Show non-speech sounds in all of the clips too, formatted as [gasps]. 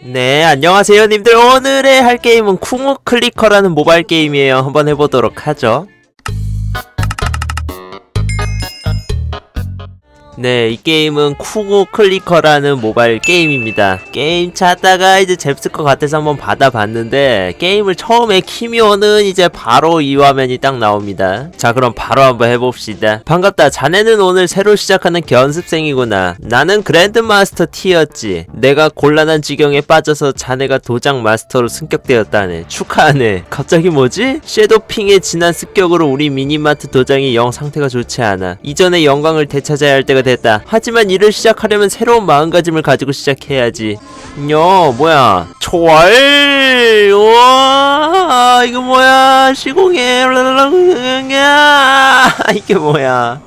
네, 안녕하세요, 님들. 오늘의 할 게임은 쿵우 클리커라는 모바일 게임이에요. 한번 해보도록 하죠. 네, 이 게임은 쿠고 클리커라는 모바일 게임입니다. 게임 찾다가 이제 것 같아서 한번 받아봤는데, 게임을 처음에 키면은 이제 바로 이 화면이 딱 나옵니다. 자, 그럼 바로 한번 해봅시다. 반갑다. 자네는 오늘 새로 시작하는 견습생이구나. 나는 그랜드 마스터 T였지. 내가 곤란한 지경에 빠져서 자네가 도장 마스터로 승격되었다네. 축하하네. 갑자기 뭐지? 섀도핑의 진한 습격으로 우리 미니마트 도장이 영 상태가 좋지 않아. 이전의 영광을 되찾아야 할 때가 됐다. 하지만 일을 시작하려면 새로운 마음가짐을 가지고 시작해야지. 요, 뭐야. 초월! 우와, 이거 뭐야. 시공해. [laughs] 이게 뭐야.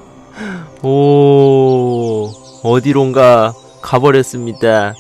오, 어디론가 가버렸습니다.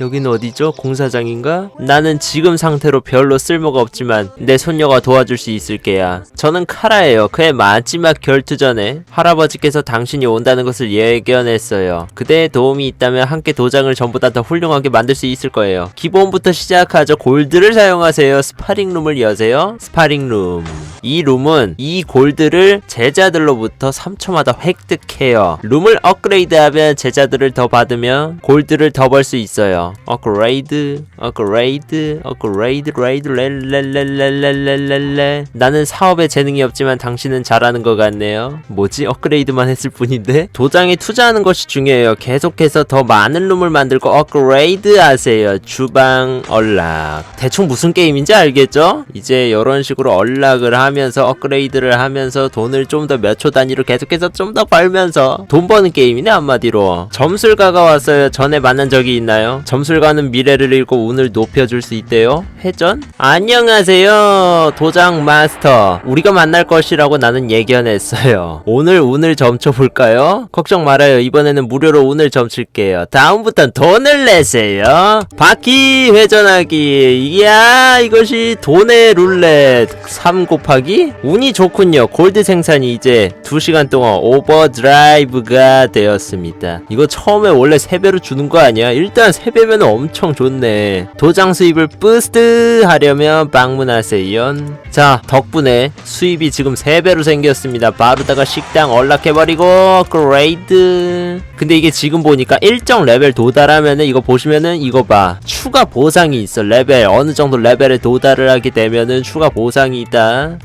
여기는 어디죠? 공사장인가? 나는 지금 상태로 별로 쓸모가 없지만 내 손녀가 도와줄 수 있을게야. 저는 카라예요. 그의 마지막 결투 전에 할아버지께서 당신이 온다는 것을 예견했어요. 그대의 도움이 있다면 함께 도장을 전보다 더 훌륭하게 만들 수 있을 거예요. 기본부터 시작하죠. 골드를 사용하세요. 스파링 룸을 여세요. 스파링 룸. 이 룸은 이 골드를 제자들로부터 3초마다 획득해요. 룸을 업그레이드하면 제자들을 더 받으면 골드를 더 벌 수 있어요. 업그레이드, 업그레이드, 업그레이드, 레이드, 렐렐렐렐렐렐렐. 나는 사업에 재능이 없지만 당신은 잘하는 것 같네요. 뭐지? 업그레이드만 했을 뿐인데? 도장에 투자하는 것이 중요해요. 계속해서 더 많은 룸을 만들고 업그레이드 하세요. 주방, 얼락. 대충 무슨 게임인지 알겠죠? 이제 이런 식으로 얼락을 하면 서 업그레이드를 하면서 돈을 좀 더 몇 초 단위로 계속해서 좀 더 벌면서 돈 버는 게임이네 한마디로. 점술가가 왔어요. 전에 만난 적이 있나요? 점술가는 미래를 읽고 운을 높여줄 수 있대요. 회전? 안녕하세요. 도장 마스터. 우리가 만날 것이라고 나는 예견했어요. 오늘 운을 점쳐볼까요? 걱정 말아요. 이번에는 무료로 운을 점칠게요. 다음부턴 돈을 내세요. 바퀴 회전하기. 이야, 이것이 돈의 룰렛. 3 곱하기? 운이 좋군요. 골드 생산이 이제 2시간 동안 오버드라이브가 되었습니다. 이거 처음에 원래 3배로 주는 거 아니야? 일단 3배면 엄청 좋네. 도장 수입을 부스트 하려면 방문하세요. 자, 덕분에 수입이 지금 3배로 생겼습니다. 바로다가 식당 언락해버리고, 그레이드. 근데 이게 지금 보니까 일정 레벨 도달하면은 이거 보시면은 이거 봐. 추가 보상이 있어. 레벨. 어느 정도 레벨에 도달을 하게 되면은 추가 보상이 있다.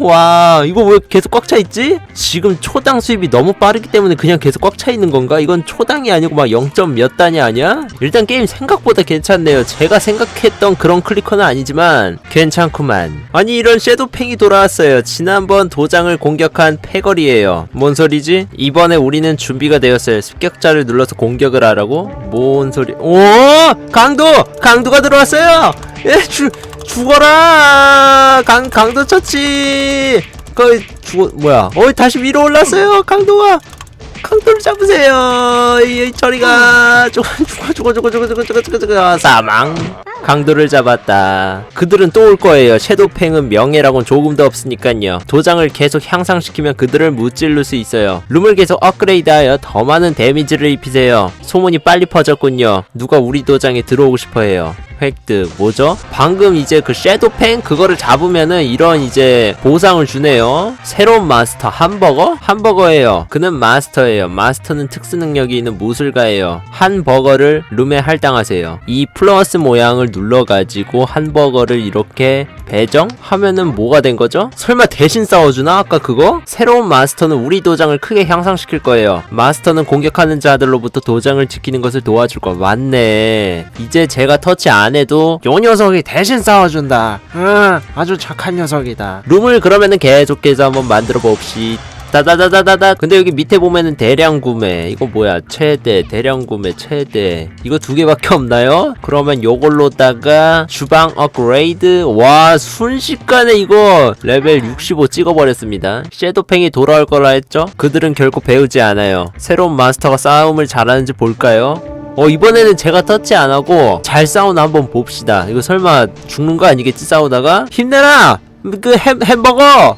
와, 이거 왜 계속 꽉 차 있지? 지금 초당 수입이 너무 빠르기 때문에 그냥 계속 꽉 차 있는 건가? 이건 초당이 아니고 막 0. 몇 단위 아니야? 일단 게임 생각보다 괜찮네요. 제가 생각했던 그런 클리커는 아니지만 괜찮구만. 아니 이런 섀도팽이 돌아왔어요. 지난번 도장을 공격한 패거리예요. 뭔 소리지? 이번에 우리는 준비가 되었어요. 습격자를 눌러서 공격을 하라고? 뭔 소리? 오! 강도! 강 도가 들어왔어요! 예, 주, 죽어라! 강, 강도 처치! 그, 죽어, 뭐야. 어, 다시 위로 올랐어요! 강도가! 강도를 잡으세요! 이, 저리가! 죽어, 죽어, 죽어, 죽어, 죽어, 죽어, 죽어, 죽어, 죽어, 사망! 강도를 잡았다. 그들은 또 올 거예요. 섀도팽은 명예라곤 조금도 없으니까요. 도장을 계속 향상시키면 그들을 무찔를 수 있어요. 룸을 계속 업그레이드하여 더 많은 데미지를 입히세요. 소문이 빨리 퍼졌군요. 누가 우리 도장에 들어오고 싶어해요. 획득 뭐죠? 방금 이제 그 섀도팽 그거를 잡으면은 이런 이제 보상을 주네요. 새로운 마스터 함버거? 함버거예요. 그는 마스터예요. 마스터는 특수 능력이 있는 무술가예요. 한 버거를 룸에 할당하세요. 이 플러스 모양을 눌러가지고 한 버거를 이렇게 배정 하면은 뭐가 된 거죠? 설마 대신 싸워주나? 아까 그거? 새로운 마스터는 우리 도장을 크게 향상시킬 거예요. 마스터는 공격하는 자들로부터 도장을 지키는 것을 도와줄 거 맞네. 이제 제가 터치 안 해도 요 녀석이 대신 싸워준다. 응, 아주 착한 녀석이다. 룸을 그러면은 계속해서 한번 만들어 봅시다. 다다다다다다. 근데 여기 밑에 보면은 대량 구매. 이거 뭐야? 최대 대량 구매 최대. 이거 두 개밖에 없나요? 그러면 요걸로다가 주방 업그레이드. 와 순식간에 이거 레벨 65 찍어버렸습니다. 섀도팽이 돌아올 거라 했죠? 그들은 결코 배우지 않아요. 새로운 마스터가 싸움을 잘하는지 볼까요? 어 이번에는 제가 터치 안 하고 잘 싸우나 한번 봅시다. 이거 설마 죽는 거 아니겠지 싸우다가? 힘내라! 그 햄, 햄버거!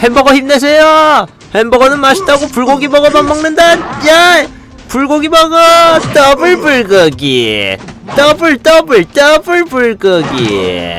햄버거 힘내세요 햄버거는 맛있다고 불고기 버거만 먹는다 야 불고기 먹어 더블 불고기! 더블 더블 더블 불고기!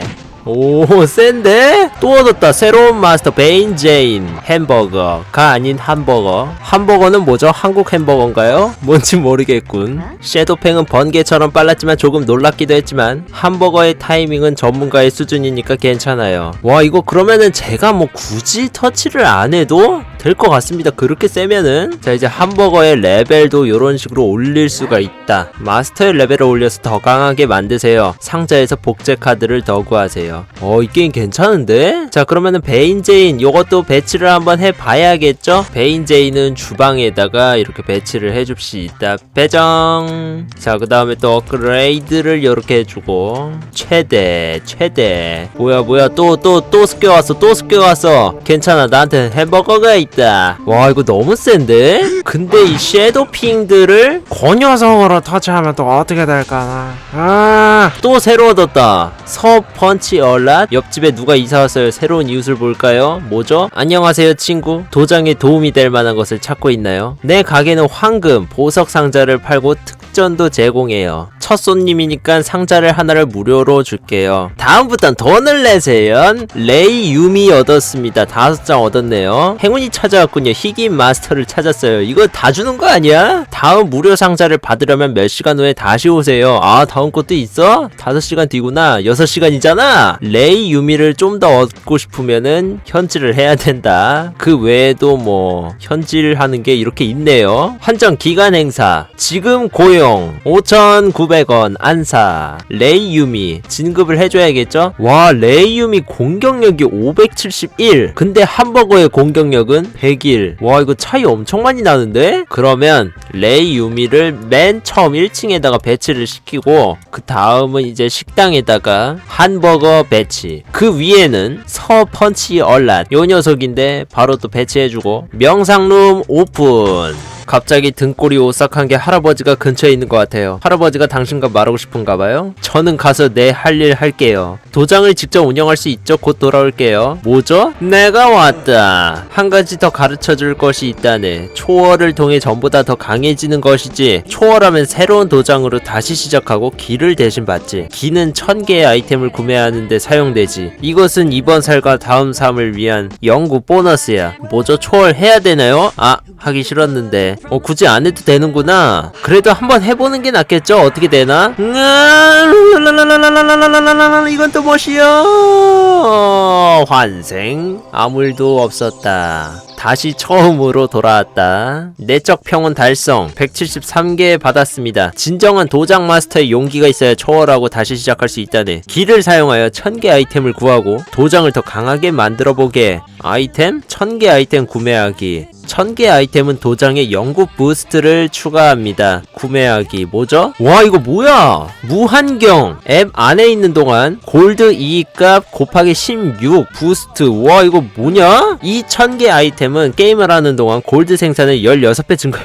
오 센데? 또 얻었다 새로운 마스터 베인 제인 햄버거가 아닌 ham버거. ham버거는 뭐죠? 한국 햄버거인가요? 뭔지 모르겠군. 섀도팽은 번개처럼 빨랐지만 조금 놀랍기도 했지만 ham버거의 타이밍은 전문가의 수준이니까 괜찮아요. 와 이거 그러면은 제가 뭐 굳이 터치를 안 해도 될 것 같습니다. 그렇게 세면은 자 이제 ham버거의 레벨도 이런 식으로 올릴 수가 있다. 마스터의 레벨을 올려서 더 강하게 만드세요. 상자에서 복제 카드를 더 구하세요. 어 이 게임 괜찮은데? 자 그러면은 베인제인 요것도 배치를 한번 해봐야겠죠? 베인제인은 주방에다가 이렇게 배치를 해줍시다. 배정. 자 그 다음에 또 업그레이드를 이렇게 해주고. 최대 최대. 뭐야 뭐야 또 또또 습겨왔어 또 습겨왔어. 괜찮아 나한테 햄버거가 있다 와 이거 너무 센데? 근데 이 섀도핑들을 그 녀석으로 터치하면 또 어떻게 될까나 아 또 새로 얻었다. 서 펀치 얼랏. 옆집에 누가 이사 왔어요. 새로운 이웃을 볼까요? 뭐죠? 안녕하세요, 친구. 도장에 도움이 될 만한 것을 찾고 있나요? 내 가게는 황금, 보석 상자를 팔고 특전도 제공해요. 첫 손님이니까 상자를 하나를 무료로 줄게요. 다음부턴 돈을 내세요. 레이 유미 얻었습니다. 다섯 장 얻었네요. 행운이 찾아왔군요. 희귀 마스터를 찾았어요. 이거 다 주는 거 아니야? 다음 무료 상자를 받으려면 몇 시간 후에 다시 오세요. 아, 다음 것도 있어? 5시간 뒤구나. 6시간이잖아? 레이 유미를 좀 더 얻고 싶으면은 현질을 해야 된다. 그 외에도 뭐, 현질하는 게 이렇게 있네요. 한정 기간 행사. 지금 고용. 5,900원 안사. 레이 유미. 진급을 해줘야겠죠? 와, 레이 유미 공격력이 571. 근데 ham버거의 공격력은 101. 와, 이거 차이 엄청 많이 나는데? 그러면 레이 유미를 맨 처음 1층에다가 배치를 시키고 그 다음은 이제 식당에다가 한버거 배치 그 위에는 서 펀치 얼랏 요 녀석인데 바로 또 배치해주고 명상룸 오픈 갑자기 등골이 오싹한 게 할아버지가 근처에 있는 것 같아요. 할아버지가 당신과 말하고 싶은가 봐요? 저는 가서 내 할 일 할게요. 도장을 직접 운영할 수 있죠? 곧 돌아올게요. 뭐죠? 내가 왔다. 한 가지 더 가르쳐 줄 것이 있다네. 초월을 통해 전보다 더 강해지는 것이지. 초월하면 새로운 도장으로 다시 시작하고 기를 대신 받지. 기는 천 개의 아이템을 구매하는데 사용되지. 이것은 이번 살과 다음 삶을 위한 연구 보너스야. 뭐죠? 초월해야 되나요? 아, 하기 싫었는데. 어, 굳이 안 해도 되는구나. 그래도 한번 해보는 게 낫겠죠? 어떻게 되나? 이건 또 무엇이요? 환생? 아무 일도 없었다. 다시 처음으로 돌아왔다. 내적 평온 달성 173개 받았습니다. 진정한 도장 마스터의 용기가 있어야 초월하고 다시 시작할 수 있다네. 기를 사용하여 1000개 아이템을 구하고 도장을 더 강하게 만들어 보게. 아이템? 1000개 아이템 구매하기. 1000개 아이템은 도장에 영국 부스트를 추가합니다. 구매하기. 뭐죠? 와, 이거 뭐야? 무한경. 앱 안에 있는 동안 골드 이익값 곱하기 16 부스트. 와, 이거 뭐냐? 이 1000개 아이템은 게임을 하는 동안 골드 생산을 16배 증가.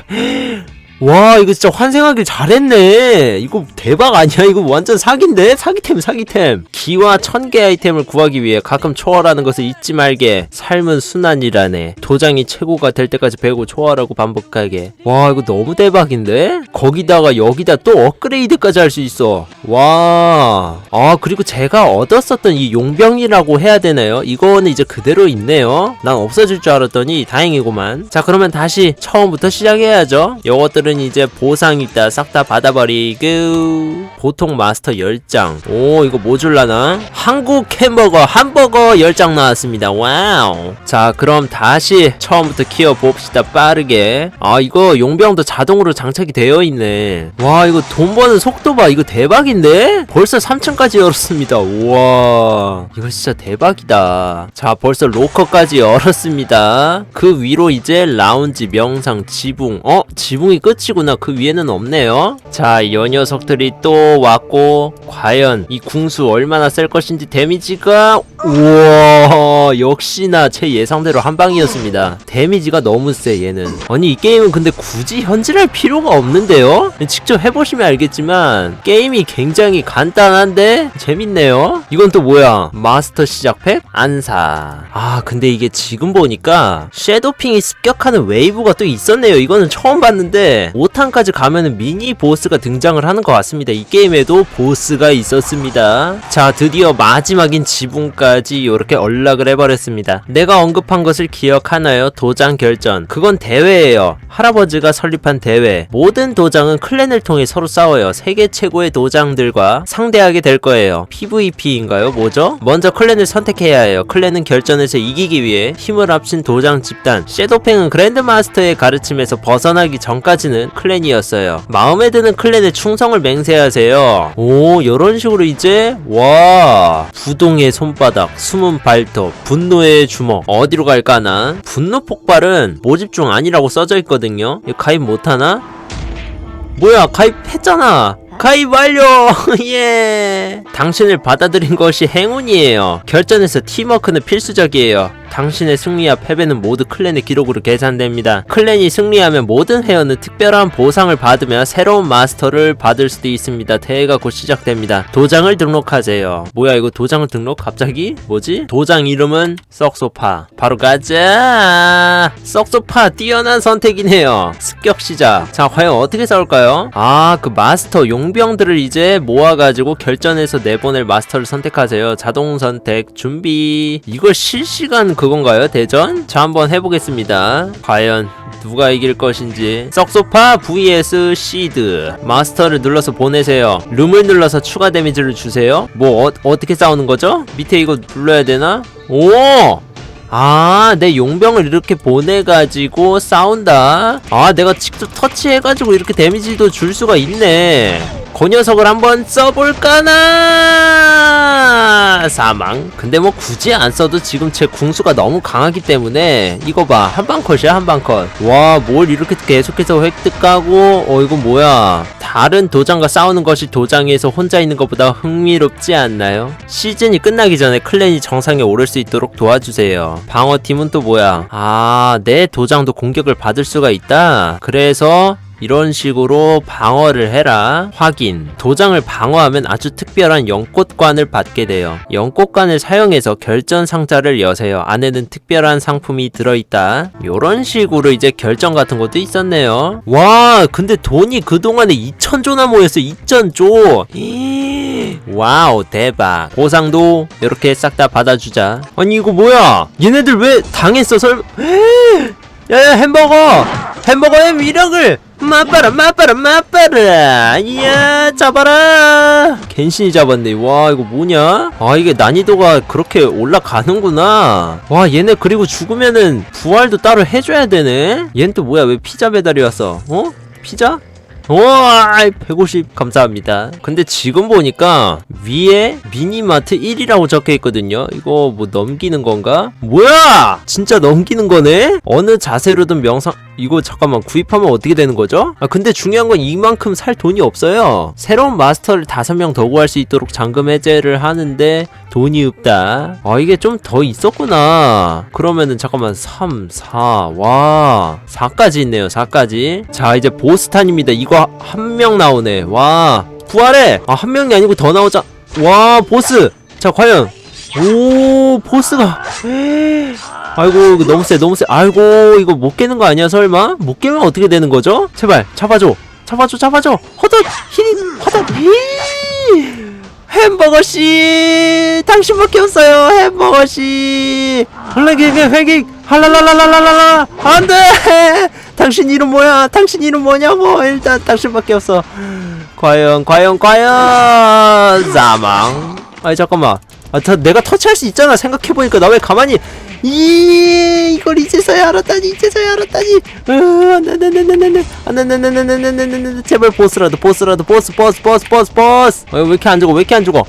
와 이거 진짜 환생하길 잘했네. 이거 대박 아니야? 이거 완전 사기인데? 사기템 사기템. 기와 천개 아이템을 구하기 위해 가끔 초월하는 것을 잊지 말게. 삶은 순환이라네. 도장이 최고가 될 때까지 배우고 초월하고 반복하게. 와 이거 너무 대박인데? 거기다가 여기다 또 업그레이드까지 할 수 있어. 와아 그리고 제가 얻었었던 이 용병이라고 해야 되나요? 이거는 이제 그대로 있네요. 난 없어질 줄 알았더니 다행이구만. 자 그러면 다시 처음부터 시작해야죠. 요것들은 이제 보상 있다. 싹 다 받아버리고. 보통 마스터 10장. 오 이거 뭐 줄라나? 한국 햄버거 ham버거 10장 나왔습니다. 와우. 자 그럼 다시 처음부터 키워 봅시다. 빠르게. 아 이거 용병도 자동으로 장착이 되어 있네. 와 이거 돈 버는 속도 봐. 이거 대박인데? 벌써 3층까지 열었습니다. 우와. 이거 진짜 대박이다. 자 벌써 로커까지 열었습니다. 그 위로 이제 라운지 명상 지붕. 어? 지붕이 끝 이구나. 그 위에는 없네요. 자 이 녀석들이 또 왔고 과연 이 궁수 얼마나 셀 것인지 데미지가 우와 역시나 제 예상대로 한 방이었습니다. 데미지가 너무 세 얘는. 아니 이 게임은 근데 굳이 현질할 필요가 없는데요? 직접 해보시면 알겠지만 게임이 굉장히 간단한데 재밌네요. 이건 또 뭐야? 마스터 시작팩? 안사. 아 근데 이게 지금 보니까 섀도핑이 습격하는 웨이브가 또 있었네요. 이거는 처음 봤는데 있는데 5탄까지 가면은 미니 보스가 등장을 하는 것 같습니다. 이 게임에도 보스가 있었습니다. 자, 드디어 마지막인 지붕까지 이렇게 연락을 해버렸습니다. 내가 언급한 것을 기억하나요? 도장 결전. 그건 대회예요. 할아버지가 설립한 대회. 모든 도장은 클랜을 통해 서로 싸워요. 세계 최고의 도장들과 상대하게 될 거예요. PVP인가요? 뭐죠? 먼저 클랜을 선택해야 해요. 클랜은 결전에서 이기기 위해 힘을 합친 도장 집단. 섀도팽은 그랜드마스터의 가르침에서 벗어나기 전까지는 클랜이었어요. 마음에 드는 클랜에 충성을 맹세하세요. 오, 이런 식으로 이제 와 부동의 손바닥, 숨은 발톱, 분노의 주먹 어디로 갈까나? 분노 폭발은 모집 중 아니라고 써져 있거든요. 가입 못하나? 뭐야 가입했잖아 가입 완료 [laughs] 예 당신을 받아들인 것이 행운이에요 결전에서 팀워크는 필수적이에요 당신의 승리와 패배는 모두 클랜의 기록으로 계산됩니다. 클랜이 승리하면 모든 회원은 특별한 보상을 받으며 새로운 마스터를 받을 수도 있습니다. 대회가 곧 시작됩니다. 도장을 등록하세요. 뭐야 이거 도장을 등록? 갑자기? 뭐지? 도장 이름은 썩소파. 바로 가자! 썩소파 뛰어난 선택이네요. 습격 시작. 자 과연 어떻게 싸울까요? 아 그 마스터 용병들을 이제 모아가지고 결전에서 내보낼 마스터를 선택하세요. 자동 선택 준비. 이거 실시간 그건가요? 대전? 자 한번 해보겠습니다. 과연 누가 이길 것인지. 썩소파 vs 시드 마스터를 눌러서 보내세요. 룸을 눌러서 추가 데미지를 주세요. 뭐 어, 어떻게 싸우는 거죠? 밑에 이거 눌러야 되나? 오! 아, 내 용병을 이렇게 보내가지고 싸운다. 아, 내가 직접 터치해가지고 이렇게 데미지도 줄 수가 있네. 그 녀석을 한번 써볼까나? 사망. 근데 뭐 굳이 안 써도 지금 제 궁수가 너무 강하기 때문에 이거 봐. 한방 컷이야, 한방 컷. 와, 뭘 이렇게 계속해서 획득하고, 어, 이거 뭐야. 다른 도장과 싸우는 것이 도장에서 혼자 있는 것보다 흥미롭지 않나요? 시즌이 끝나기 전에 클랜이 정상에 오를 수 있도록 도와주세요. 방어팀은 또 뭐야? 아, 내 도장도 공격을 받을 수가 있다? 그래서 이런 식으로 방어를 해라. 확인. 도장을 방어하면 아주 특별한 연꽃관을 받게 돼요. 연꽃관을 사용해서 결전 상자를 여세요. 안에는 특별한 상품이 들어있다. 요런 식으로 이제 결정 같은 것도 있었네요. 와, 근데 돈이 그동안에 2천조나 모였어. 2천조. 와우, 대박. 보상도 이렇게 싹 다 받아주자. 아니, 이거 뭐야? 얘네들 왜 당했어, 설 야야 햄버거! 햄버거의 위력을 맛봐라 맛봐라 맛봐라! 이야 잡아라! 겐신이 잡았네. 와 이거 뭐냐? 아 이게 난이도가 그렇게 올라가는구나. 와 얘네 그리고 죽으면은 부활도 따로 해줘야 되네? 얘는 또 뭐야? 왜 피자 배달이 왔어? 어? 피자? 와, 150 감사합니다. 근데 지금 보니까 위에 미니마트 1이라고 적혀 있거든요. 이거 뭐 넘기는 건가? 뭐야? 진짜 넘기는 거네? 어느 자세로든 명상 이거 잠깐만 구입하면 어떻게 되는 거죠? 아 근데 중요한 건 이만큼 살 돈이 없어요. 새로운 마스터를 5명 더 구할 수 있도록 잠금 해제를 하는데 돈이 없다. 아 이게 좀 더 있었구나. 그러면은 잠깐만 3, 4, 와 4까지 있네요. 4까지. 자 이제 보스탄입니다. 이거 한 명 나오네. 와 부활해. 아 한 명이 아니고 더 나오자. 와 보스. 자 과연 오 보스가. 아이 고 이거 너무 세 너무 세. 아이고 이거 못 깨는 거 아니야 설마? 못 깨면 어떻게 되는 거죠? 제발 잡아줘. 잡아줘 잡아줘. 허덧 힐 허덧 힐. 햄버거 씨, 당신밖에 없어요, 햄버거 씨. 헐레기기 회기 할랄랄랄랄랄라 안돼. 당신 이름 뭐야? 당신 이름 뭐냐고? 일단 당신밖에 없어. 과연 과연 과연 사망. 아니 잠깐만. 아, 다 내가 터치할 수 있잖아. 생각해 보니까 나 왜 가만히 이 이걸 이제서야 알았다니 이제서야 알았다니 안돼안돼안돼안돼안돼 제발 보스라도 보스라도 보스 보스 보스 보스 보스 어, 왜 이렇게 안 죽어 왜 이렇게 안 죽어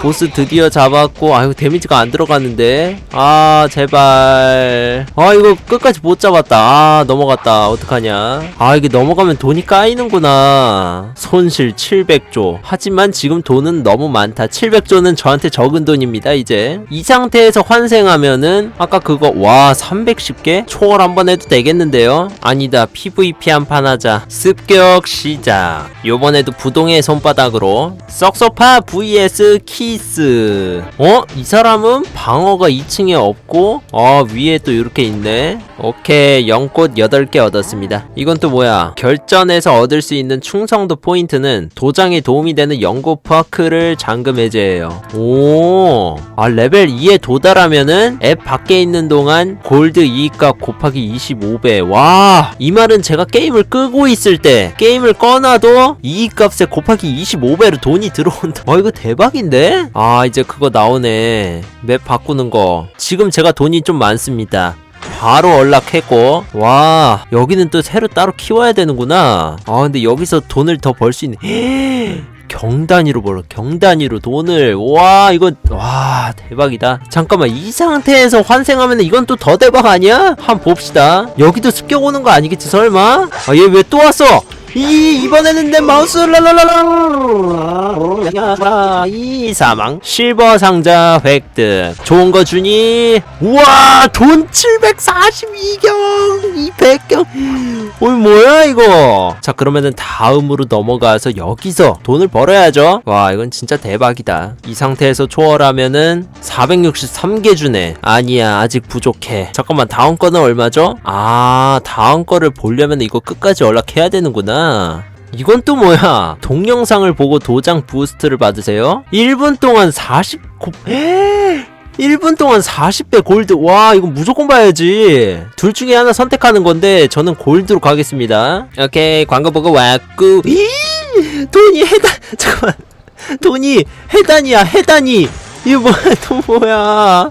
보스 드디어 잡았고 아이고 데미지가 안 들어갔는데 아 제발 아 이거 끝까지 못 잡았다 아 넘어갔다 어떡하냐 아 이게 넘어가면 돈이 까이는구나 손실 700조 하지만 지금 돈은 너무 많다 700조는 저한테 적은 돈입니다 이제 이 상태에서 환생하면은 아까 그거 와 310개 초월 한번 해도 되겠는데요 아니다 PVP 한 판 하자 습격 시작 요번에도 부동의 손바닥으로 썩소파 vs 키 피스. 어? 이 사람은 방어가 2층에 없고, 어, 위에 또 이렇게 있네. 오케이, 연꽃 8개 얻었습니다. 이건 또 뭐야? 결전에서 얻을 수 있는 충성도 포인트는 도장에 도움이 되는 연꽃 퍼크를 잠금 해제해요. 오, 아, 레벨 2에 도달하면은 앱 밖에 있는 동안 골드 이익값 곱하기 25배. 와, 이 말은 제가 게임을 끄고 있을 때 게임을 꺼놔도 이익값에 곱하기 25배로 돈이 들어온다. 어, 이거 대박인데? 아, 이제 그거 나오네. 맵 바꾸는 거. 지금 제가 돈이 좀 많습니다. 바로 연락했고 와 여기는 또 새로 따로 키워야 되는구나 아 근데 여기서 돈을 더 벌 수 있네 경 단위로 벌어 경 단위로 돈을 와 이건 와 대박이다 잠깐만 이 상태에서 환생하면 이건 또 더 대박 아니야? 한번 봅시다 여기도 습격 오는 거 아니겠지 설마? 아 얘 왜 또 왔어? 이 이번에는 내 마우스 랄랄랄라 이 사망. 실버 상자 획득. 좋은 거 주니? 우와 돈 742경 200경. 어이 뭐야 이거? 자 그러면은 다음으로 넘어가서 여기서 돈을 벌어야죠. 와 이건 진짜 대박이다. 이 상태에서 초월하면은 463개 주네. 아니야 아직 부족해. 잠깐만 다음 거는 얼마죠? 아 다음 거를 보려면 이거 끝까지 연락해야 되는구나 이건 또 뭐야? 동영상을 보고 도장 부스트를 받으세요? 1분 동안 40... 곱... 1분 동안 40배 골드. 와, 이거 무조건 봐야지. 둘 중에 하나 선택하는 건데, 저는 골드로 가겠습니다. 오케이, 광고 보고 왔고. 이! 돈이 해단, [laughs] 잠깐만. 돈이 해단이야, 해단이. 이거 뭐야, 또 뭐야.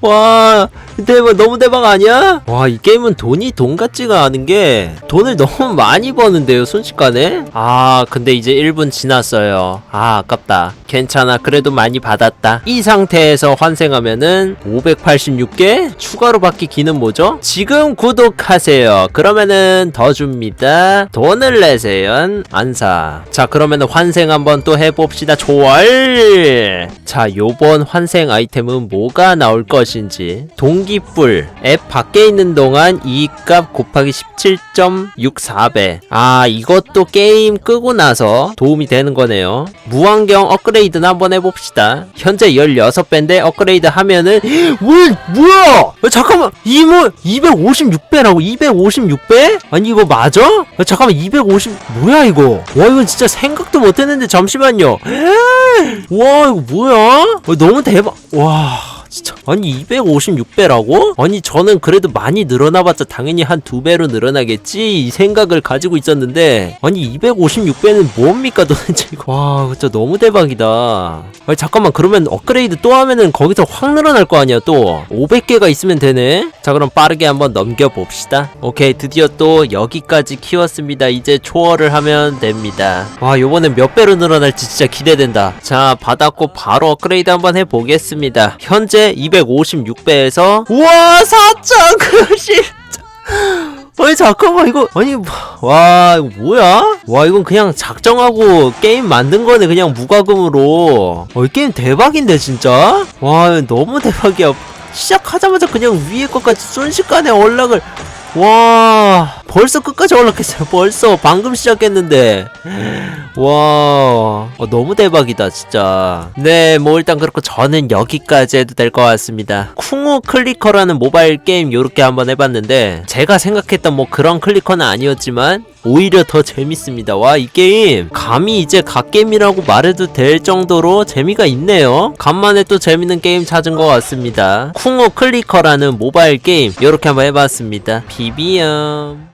와, 대박, 너무 대박 아니야? 와, 이 게임은 돈이 돈 같지가 않은 게, 돈을 [laughs] 너무 많이 버는데요, 순식간에? 아, 근데 이제 1분 지났어요. 아, 아깝다. 괜찮아, 그래도 많이 받았다. 이 상태에서 환생하면은, 586개? 추가로 받기 기는 뭐죠? 지금 구독하세요. 그러면은 더 줍니다. 돈을 내세요. 안사. 자, 그러면은 환생 한번 또 해봅시다. 좋아요. 자, 요번 환생 아이템은 뭐가 나올 것인지. 동 기뿔. 앱 밖에 있는 동안 이익값 곱하기 17.64배. 아, 이것도 게임 끄고 나서 도움이 되는 거네요. 무환경 업그레이드나 한번 해봅시다. 현재 16배인데 업그레이드 하면은, [gasps] 뭘, 뭐야! 야, 잠깐만, 이 뭐, 256배라고, 256배? 아니, 이거 맞아? 야, 잠깐만, 250, 뭐야, 이거? 와, 이건 진짜 생각도 못 했는데, 잠시만요. [gasps] 와, 이거 뭐야? 어, 너무 대박, 와. 진짜? 아니 256배라고? 아니 저는 그래도 많이 늘어나봤자 당연히 한 두 배로 늘어나겠지? 이 생각을 가지고 있었는데 아니 256배는 뭡니까 도대체 이거? 와 진짜 너무 대박이다. 아니 잠깐만 그러면 업그레이드 또 하면은 거기서 확 늘어날 거 아니야 또? 500개가 있으면 되네? 자 그럼 빠르게 한번 넘겨봅시다. 오케이 드디어 또 여기까지 키웠습니다. 이제 초월을 하면 됩니다. 와 요번엔 몇 배로 늘어날지 진짜 기대된다. 자 받았고 바로 업그레이드 한번 해보겠습니다. 현재 256배에서 우와 4,090 아니 잠깐만 이거 아니 와 이거 뭐야? 와 이건 그냥 작정하고 게임 만든 거네 그냥 무과금으로. 어, 이 게임 대박인데 진짜? 와 너무 대박이야. 시작하자마자 그냥 위에 것까지 순식간에 연락을. 와 벌써 끝까지 올랐겠어요. [laughs] 벌써 방금 시작했는데. 와 어, 너무 대박이다 진짜. 네 뭐 일단 그렇고 저는 여기까지 해도 될 것 같습니다. 쿵우 클리커라는 모바일 게임 요렇게 한번 해봤는데 제가 생각했던 뭐 그런 클리커는 아니었지만 오히려 더 재밌습니다. 와 이 게임. 감히 이제 갓게임이라고 말해도 될 정도로 재미가 있네요. 간만에 또 재밌는 게임 찾은 것 같습니다. 쿵우 클리커라는 모바일 게임 요렇게 한번 해봤습니다. 비비엄